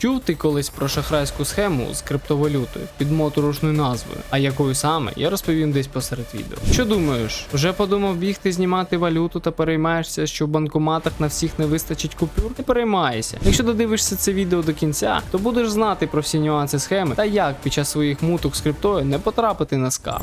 Чув ти колись про шахрайську схему з криптовалютою під моторошною назвою, а якою саме я розповім десь посеред відео. Що думаєш, вже подумав бігти знімати валюту та переймаєшся, що в банкоматах на всіх не вистачить купюр? Не переймайся. Якщо додивишся це відео до кінця, то будеш знати про всі нюанси схеми та як під час своїх муток з криптою не потрапити на скам.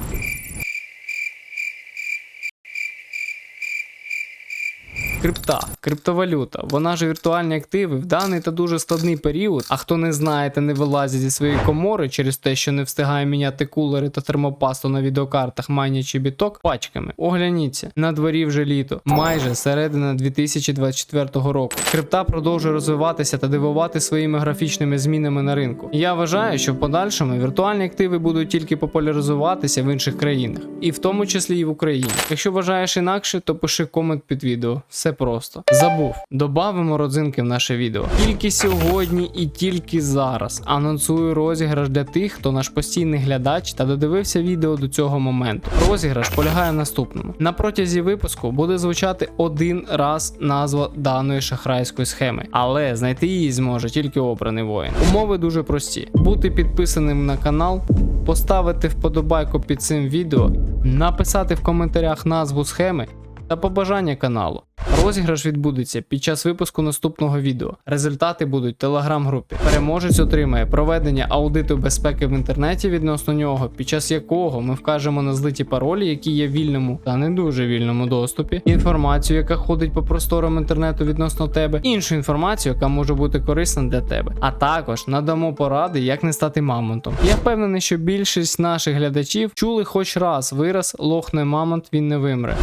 Крипта, криптовалюта, вона ж віртуальні активи в даний та дуже складний період. А хто не знає та не вилазить зі своєї комори через те, що не встигає міняти кулери та термопасту на відеокартах, майнячи біток пачками. Огляніться, на дворі вже літо, майже середина 2024 року. Крипта продовжує розвиватися та дивувати своїми графічними змінами на ринку. Я вважаю, що в подальшому віртуальні активи будуть тільки популяризуватися в інших країнах, і в тому числі і в Україні. Якщо вважаєш інакше, то пиши комент під відео. Все просто. Забув. Добавимо родзинки в наше відео. Тільки сьогодні і тільки зараз анонсую розіграш для тих, хто наш постійний глядач та додивився відео до цього моменту. Розіграш полягає в наступному: на протязі випуску буде звучати один раз назва даної шахрайської схеми, але знайти її зможе тільки обраний воїн. Умови дуже прості: бути підписаним на канал, поставити вподобайку під цим відео, написати в коментарях назву схеми та побажання каналу. Розіграш відбудеться під час випуску наступного відео. Результати будуть в телеграм-групі. Переможець отримає проведення аудиту безпеки в інтернеті відносно нього, під час якого ми вкажемо на злиті паролі, які є вільному та не дуже вільному доступі, інформацію, яка ходить по просторам інтернету відносно тебе, іншу інформацію, яка може бути корисна для тебе. А також надамо поради, як не стати мамонтом. Я впевнений, що більшість наших глядачів чули хоч раз вираз лохне мамонт, він не вимре.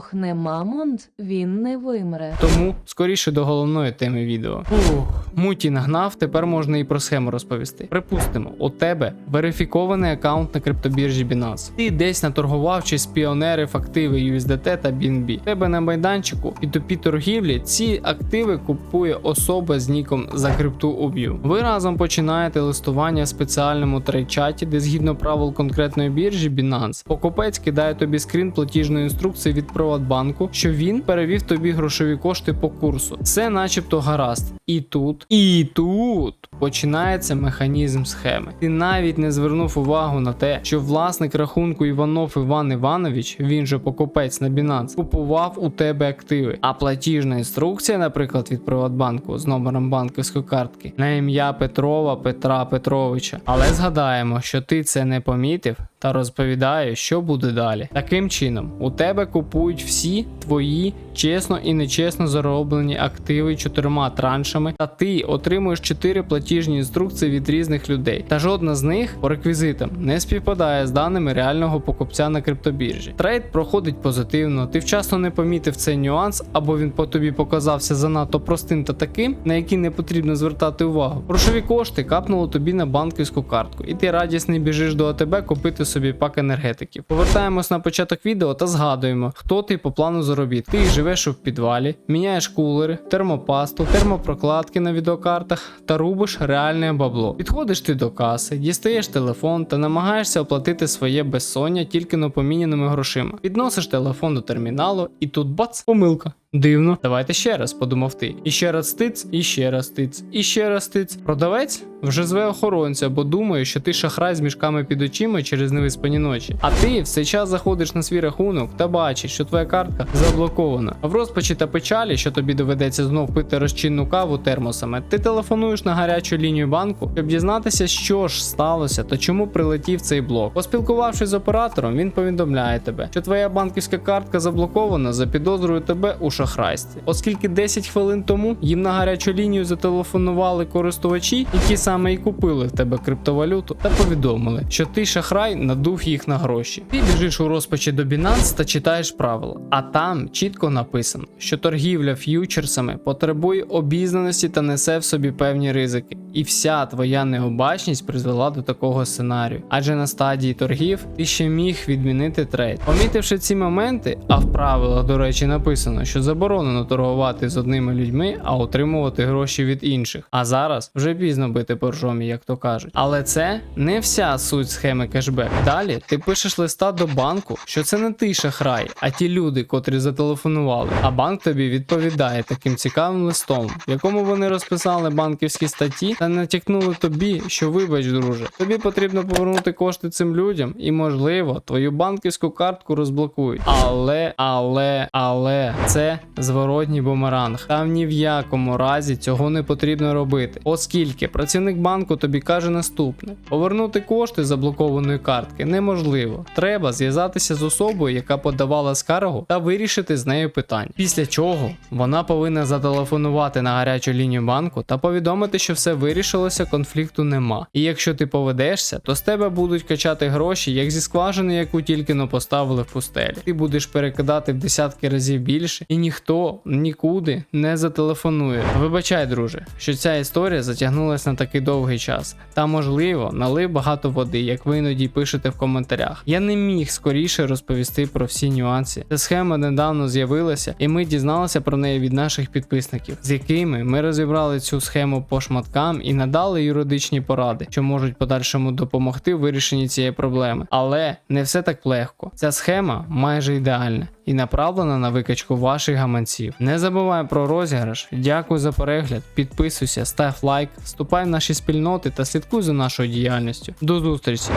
Лохне Мамонт, він не вимре. Тому скоріше до головної теми відео. Ух, муті нагнав, тепер можна і про схему розповісти. Припустимо, у тебе верифікований аккаунт на криптобіржі Binance. Ти десь наторгував чи спіонерив активи USDT та BNB. У тебе на майданчику і тупі торгівлі ці активи купує особа з ніком за крипту уб'ю. Ви разом починаєте листування в спеціальному трейд-чаті, де згідно правил конкретної біржі Binance, покупець кидає тобі скрін платіжної інструкції від Приватбанку, що він перевів тобі грошові кошти по курсу. Все начебто гаразд. І тут, і тут починається механізм схеми. Ти навіть не звернув увагу на те, що власник рахунку Іванов Іван Іванович, він же покупець на Binance, купував у тебе активи. А платіжна інструкція, наприклад, від Приватбанку з номером банківської картки на ім'я Петрова Петра Петровича. Але згадаємо, що ти це не помітив та розповідаю, що буде далі. Таким чином, у тебе купують всі твої чесно і нечесно зароблені активи чотирма траншами, та ти отримуєш чотири платіжні інструкції від різних людей. Та жодна з них по реквізитам не співпадає з даними реального покупця на криптобіржі. Трейд проходить позитивно, ти вчасно не помітив цей нюанс, або він по тобі показався занадто простим та таким, на який не потрібно звертати увагу. Грошові кошти капнуло тобі на банківську картку, і ти радісний біжиш до АТБ купити собі пак енергетиків. Повертаємось на початок відео та згадуємо, хто ти по плану заробітку. Ти живеш у підвалі, міняєш кулери, термопасту, термопрокладки на відеокартах та рубиш реальне бабло. Підходиш ти до каси, дістаєш телефон та намагаєшся оплатити своє безсоння тільки напоміненими грошима. Підносиш телефон до терміналу, і тут бац, помилка. Дивно, давайте ще раз, подумав ти. І ще раз тиц, і ще раз тиц, і ще раз тиц. Продавець вже зве охоронця, бо думає, що ти шахрай з мішками під очима через невиспані ночі. А ти в цей час заходиш на свій рахунок та бачиш, що твоя картка заблокована. В розпачі та печалі, що тобі доведеться знов пити розчинну каву термосами, ти телефонуєш на гарячу лінію банку, щоб дізнатися, що ж сталося та чому прилетів цей блок. Поспілкувавшись з оператором, він повідомляє тебе, що твоя банківська картка заблокована за підозрою тебе у шахрайстві. Оскільки 10 хвилин тому їм на гарячу лінію зателефонували користувачі, які саме і купили в тебе криптовалюту, та повідомили, що ти шахрай надув їх на гроші. Ти біжиш у розпачі до Binance та читаєш правила. А там чітко написано, що торгівля ф'ючерсами потребує обізнаності та несе в собі певні ризики. І вся твоя необачність призвела до такого сценарію. Адже на стадії торгів ти ще міг відмінити трейд. Помітивши ці моменти, а в правилах, до речі, написано, що за заборонено торгувати з одними людьми, а отримувати гроші від інших. А зараз вже пізно бити по ржомі, як то кажуть. Але це не вся суть схеми кешбек. Далі ти пишеш листа до банку, що це не ти шахрай, а ті люди, котрі зателефонували. А банк тобі відповідає таким цікавим листом, в якому вони розписали банківські статті та натякнули тобі, що вибач, друже, тобі потрібно повернути кошти цим людям, і можливо, твою банківську картку розблокують. Але, але, але це зворотній бумеранг. Там ні в якому разі цього не потрібно робити, оскільки працівник банку тобі каже наступне: повернути кошти заблокованої картки неможливо. Треба зв'язатися з особою, яка подавала скаргу, та вирішити з нею питання. Після чого вона повинна зателефонувати на гарячу лінію банку та повідомити, що все вирішилося, конфлікту нема. І якщо ти поведешся, то з тебе будуть качати гроші, як зі скважини, яку тільки но поставили в пустелі. Ти будеш перекидати в десятки разів більше, і ніхто нікуди не зателефонує. Вибачай, друже, що ця історія затягнулася на такий довгий час. Та можливо, налив багато води, як ви іноді пишете в коментарях. Я не міг скоріше розповісти про всі нюанси. Ця схема недавно з'явилася, і ми дізналися про неї від наших підписників, з якими ми розібрали цю схему по шматкам і надали юридичні поради, що можуть подальшому допомогти в вирішенні цієї проблеми. Але не все так легко. Ця схема майже ідеальна і направлена на викачку ваших гаманців. Не забувай про розіграш. Дякую за перегляд. Підписуйся, став лайк, вступай в наші спільноти та слідкуй за нашою діяльністю. До зустрічі!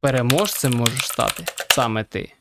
Переможцем можеш стати саме ти.